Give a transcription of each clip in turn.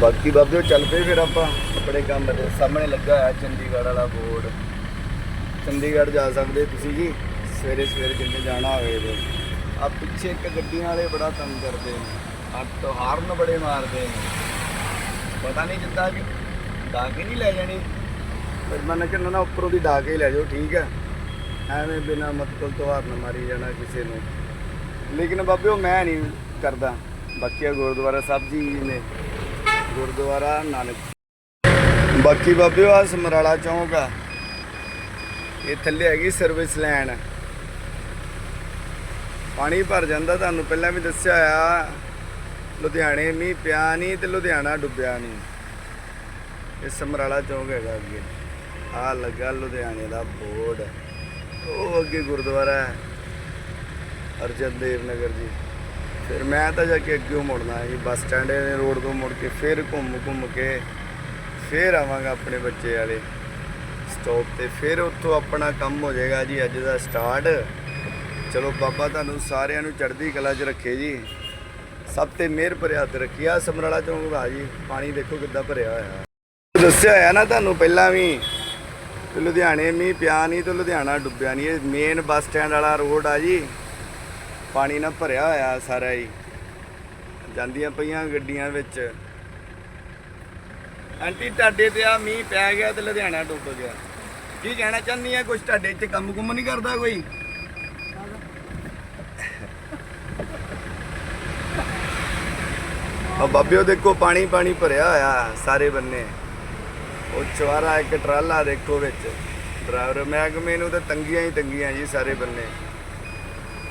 ਬਾਕੀ ਬਾਬਿਓ ਚੱਲ ਪਏ ਫਿਰ ਆਪਾਂ। ਆਪਣੇ ਕੰਮ ਦੇ ਸਾਹਮਣੇ ਲੱਗਾ ਹੋਇਆ ਚੰਡੀਗੜ੍ਹ ਵਾਲਾ ਬੋਰਡ। ਚੰਡੀਗੜ੍ਹ ਜਾ ਸਕਦੇ ਤੁਸੀਂ ਜੀ। ਸਵੇਰੇ ਸਵੇਰੇ ਜਿੰਨੇ ਜਾਣਾ ਹੋਵੇ ਤੇ। ਆ ਪਿੱਛੇ ਇੱਕ ਗੱਡੀਆਂ ਵਾਲੇ ਬੜਾ ਤੰਗ ਕਰਦੇ ਨੇ। ਅੱਟ ਹਾਰਨ ਬੜੇ ਮਾਰਦੇ ਨੇ। ਪਤਾ ਨਹੀਂ ਜਿੱਦਾਂ ਕਿ ਡਾ ਕੇ ਨਹੀਂ ਲੈ ਜਾਣੀ। ਪਰ ਮੈਂ ਕਹਿੰਦਾ ਨਾ ਉੱਪਰੋਂ ਦੀ ਡਾ ਕੇ ਹੀ ਲੈ ਜਾਓ, ਠੀਕ ਹੈ ਐਵੇਂ ਬਿਨਾ ਮਤਲਬ ਤੋਂ ਹਾਰਨ ਮਾਰੀ ਜਾਣਾ ਕਿਸੇ ਨੂੰ। ਲੇਕਿਨ ਬਾਬੇ, ਉਹ ਮੈਂ ਨਹੀਂ ਕਰਦਾ। ਬਾਕੀ ਆ ਗੁਰਦੁਆਰਾ ਸਾਹਿਬ ਜੀ ਨੇ ਗੁਰਦੁਆਰਾ ਨਾਨਕ। ਬਾਕੀ ਬਾਬਿਓ ਆ ਸਮਰਾਲਾ ਚੌਂਕ ਆ। ਇਹ ਥੱਲੇ ਹੈਗੀ ਸਰਵਿਸ ਲੈਣ ਪਾਣੀ ਭਰ ਜਾਂਦਾ, ਤੁਹਾਨੂੰ ਪਹਿਲਾਂ ਵੀ ਦੱਸਿਆ ਆ। ਲੁਧਿਆਣੇ ਮੀਂਹ ਪਿਆ ਨਹੀਂ ਤੇ ਲੁਧਿਆਣਾ ਡੁੱਬਿਆ ਨਹੀਂ ਇਹ ਸਮਰਾਲਾ ਚੌਂਕ ਹੈਗਾ ਅੱਗੇ। ਆ ਲੱਗਾ ਲੁਧਿਆਣੇ ਦਾ ਬੋਰਡ। ਉਹ ਅੱਗੇ ਗੁਰਦੁਆਰਾ ਹੈ। ਅਰਜਨ ਦੇਵ ਨਗਰ ਜੀ। ਫਿਰ ਮੈਂ ਤਾਂ ਜਾ ਕੇ ਅੱਗੇ ਮੁੜਨਾ ਜੀ ਬੱਸ ਸਟੈਂਡ ਰੋਡ ਤੋਂ ਮੁੜ ਕੇ ਫਿਰ ਘੁੰਮ ਘੁੰਮ ਕੇ ਫਿਰ ਆਵਾਂਗਾ ਆਪਣੇ ਬੱਚੇ ਵਾਲੇ ਸਟਾਪ ਤੇ। ਫਿਰ ਉੱਥੋਂ ਆਪਣਾ ਕੰਮ ਹੋ ਜਾਏਗਾ ਜੀ, ਅੱਜ ਦਾ ਸਟਾਰਟ ਚਲੋ ਬਾਬਾ ਤੁਹਾਨੂੰ ਸਾਰਿਆਂ ਨੂੰ ਚੜ੍ਹਦੀ ਕਲਾ 'ਚ ਰੱਖੇ ਜੀ। ਸਭ ਤੇ ਮਿਹਰ ਭਰਿਆ ਹੱਥ ਰੱਖਿਆ ਸਮਰਾਲਾ ਚੌਂਕ ਦਾ ਜੀ, ਪਾਣੀ ਦੇਖੋ ਕਿੱਦਾਂ ਭਰਿਆ ਹੋਇਆ। ਦੱਸਿਆ ਹੋਇਆ ਨਾ ਤੁਹਾਨੂੰ ਪਹਿਲਾਂ ਵੀ ਲੁਧਿਆਣੇ ਮੀਂਹ ਪਿਆ ਨਹੀਂ ਤੇ ਲੁਧਿਆਣਾ ਡੁੱਬਿਆ ਨਹੀਂ ਇਹ ਮੇਨ ਬੱਸ ਸਟੈਂਡ ਵਾਲਾ ਰੋਡ ਆ ਜੀ। ਪਾਣੀ ਨਾਲ ਭਰਿਆ ਹੋਇਆ ਸਾਰਾ ਹੀ। ਜਾਂਦੀਆਂ ਪਈਆਂ ਗੱਡੀਆਂ ਵਿੱਚ। ਆਂਟੀ, ਤੁਹਾਡੇ ਤੇ ਆ ਮੀਂਹ ਪੈ ਗਿਆ ਤੇ ਲੁਧਿਆਣਾ ਡੁੱਬ ਗਿਆ। ਕੀ ਕਹਿਣਾ ਚਾਹੁੰਦੀ ਆ? ਕੁਝ ਤੁਹਾਡੇ ਇੱਥੇ ਕੰਮ ਕੁੰਮ ਨਹੀਂ ਕਰਦਾ ਕੋਈ? ਆ ਬਾਬਿਓ, ਦੇਖੋ, ਪਾਣੀ ਪਾਣੀ ਭਰਿਆ ਹੋਇਆ ਸਾਰੇ ਬੰਨੇ। ਉਹ ਚਵਾਰਾ ਇੱਕ ਟਰਾਲਾ ਦੇਖੋ ਵਿੱਚ। ਡਰਾਈਵਰ ਮਹਿਕਮੇ ਨੂੰ ਤਾਂ ਤੰਗੀਆਂ ਹੀ ਤੰਗੀਆਂ ਜੀ ਸਾਰੇ ਬੰਨੇ।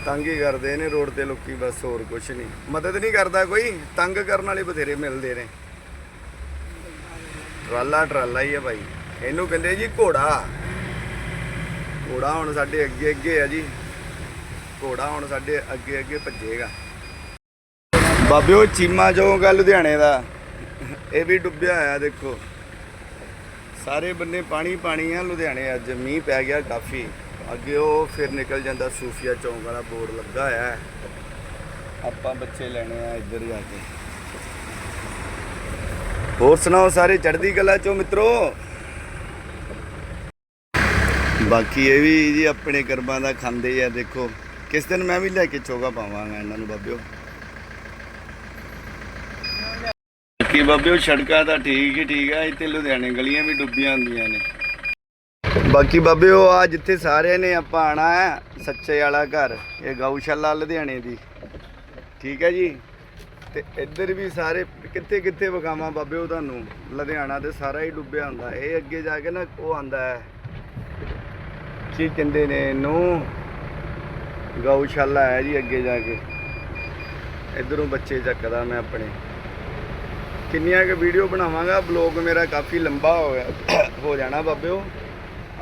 ਤੰਗ ਹੀ ਕਰਦੇ ਨੇ ਰੋਡ ਤੇ ਲੋਕੀ, ਬਸ ਹੋਰ ਕੁਝ ਨਹੀਂ। ਮਦਦ ਨਹੀਂ ਕਰਦਾ ਕੋਈ, ਤੰਗ ਕਰਨ ਵਾਲੇ ਬਥੇਰੇ ਮਿਲਦੇ ਨੇ। ਟਰਾਲਾ ਟਰਾਲਾ ਹੀ ਹੈ ਭਾਈ। ਇਹਨੂੰ ਕਹਿੰਦੇ ਜੀ ਘੋੜਾ। ਘੋੜਾ ਹੁਣ ਸਾਡੇ ਅੱਗੇ ਅੱਗੇ ਆ ਜੀ। ਘੋੜਾ ਹੁਣ ਸਾਡੇ ਅੱਗੇ ਅੱਗੇ ਭੱਜੇਗਾ। ਬਾਬਿਓ, ਚੀਮਾ ਚੌਂਕ ਆ ਲੁਧਿਆਣੇ ਦਾ। ਇਹ ਵੀ ਡੁੱਬਿਆ ਹੋਇਆ, ਦੇਖੋ। ਸਾਰੇ ਬੰਨੇ ਪਾਣੀ ਪਾਣੀ ਆ, ਲੁਧਿਆਣੇ ਅੱਜ ਮੀਂਹ ਪੈ ਗਿਆ ਕਾਫੀ। ਅੱਗੇ ਉਹ ਫਿਰ ਨਿਕਲ ਜਾਂਦਾ ਸੂਫੀਆ ਚੌਂਕ ਵਾਲਾ ਬੋਰਡ ਲੱਗਾ ਹੋਇਆ ਹੈ। ਆਪਾਂ ਬੱਚੇ ਲੈਣੇ ਆ ਇੱਧਰ ਜਾ ਕੇ। ਹੋਰ ਸੁਣਾਓ ਸਾਰੇ, ਚੜ੍ਹਦੀ ਕਲਾ ਚੋਂ ਮਿੱਤਰੋ? ਬਾਕੀ ਇਹ ਵੀ ਜੀ ਆਪਣੇ ਕਰਮਾਂ ਦਾ ਖਾਂਦੇ ਆ, ਦੇਖੋ। ਕਿਸ ਦਿਨ ਮੈਂ ਵੀ ਲੈ ਕੇ ਚੋਗਾ ਪਾਵਾਂਗਾ ਇਹਨਾਂ ਨੂੰ ਬਾਬਿਓ। ਬਾਕੀ ਬਾਬਿਓ, ਸੜਕਾਂ ਤਾਂ ਠੀਕ ਹੀ ਠੀਕ ਆ, ਇੱਥੇ ਲੁਧਿਆਣੇ ਗਲੀਆਂ ਵੀ ਡੁੱਬੀਆਂ ਹੁੰਦੀਆਂ ਨੇ। ਬਾਕੀ ਬਾਬੇ, ਉਹ ਆ ਜਿੱਥੇ ਸਾਰਿਆਂ ਨੇ ਆਪਾਂ ਆਣਾ ਹੈ, ਸੱਚੇ ਵਾਲਾ ਘਰ, ਇਹ ਗਊਸ਼ਾਲਾ ਲੁਧਿਆਣੇ ਦੀ। ਠੀਕ ਹੈ ਜੀ? ਤੇ ਇੱਧਰ ਵੀ ਸਾਰੇ ਕਿੱਥੇ ਕਿੱਥੇ ਵਗਾਵਾਂ ਬਾਬਿਓ ਤੁਹਾਨੂੰ? ਲੁਧਿਆਣਾ ਤੇ ਸਾਰਾ ਹੀ ਡੁੱਬਿਆ ਹੁੰਦਾ। ਇਹ ਅੱਗੇ ਜਾ ਕੇ ਨਾ ਉਹ ਆਂਦਾ ਹੈ। ਕੀ ਕਹਿੰਦੇ ਨੇ ਇਹਨੂੰ? ਗਊਸ਼ਾਲਾ ਹੈ ਜੀ ਅੱਗੇ ਜਾ ਕੇ। ਇਧਰੋਂ ਬੱਚੇ ਚੱਕਦਾ ਮੈਂ ਆਪਣੇ। ਕਿੰਨੀਆਂ ਕੁ ਵੀਡੀਓ ਬਣਾਵਾਂਗਾ? ਬਲੌਗ ਮੇਰਾ ਕਾਫੀ ਲੰਬਾ ਹੋ ਗਿਆ, ਹੋ ਜਾਣਾ ਬਾਬਿਓ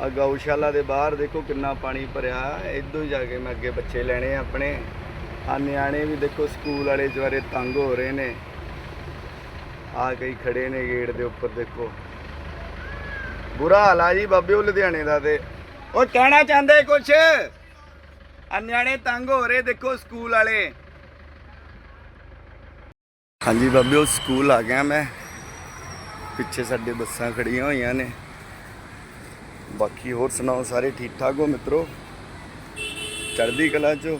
ਆ ਗਊਸ਼ਾਲਾ ਦੇ ਬਾਹਰ ਦੇਖੋ ਕਿੰਨਾ ਪਾਣੀ ਭਰਿਆ ਇਦੋਂ ਹੀ ਜਾ ਕੇ ਮੈਂ ਅੱਗੇ ਬੱਚੇ ਲੈਣੇ ਆਪਣੇ। ਆ ਨਿਆਣੇ ਵੀ ਦੇਖੋ ਸਕੂਲ ਵਾਲੇ ਜਵਾਰੇ ਤੰਗ ਹੋ ਰਹੇ ਨੇ। ਆ ਕਈ ਖੜੇ ਨੇ ਗੇਟ ਦੇ ਉੱਪਰ ਦੇਖੋ। ਬੁਰਾ ਹਾਲ ਆ ਜੀ ਬਾਬਿਓ ਲੁਧਿਆਣੇ ਦਾ ਤੇ। ਉਹ ਕਹਿਣਾ ਚਾਹੁੰਦੇ ਕੁਛ? ਆ ਨਿਆਣੇ ਤੰਗ ਹੋ ਰਹੇ ਦੇਖੋ ਸਕੂਲ ਵਾਲੇ। ਹਾਂਜੀ ਬਾਬੇ, ਉਹ ਸਕੂਲ ਆ ਗਿਆ ਮੈਂ। ਪਿੱਛੇ ਸਾਡੇ ਬੱਸਾਂ ਖੜੀਆਂ ਹੋਈਆਂ ਨੇ। ਬਾਕੀ ਹੋਰ ਸੁਣਾਓ ਸਾਰੇ ਠੀਕ ਠਾਕ ਹੋ ਮਿੱਤਰੋ? ਚੜ੍ਹਦੀ ਕਲਾ ਚੋ।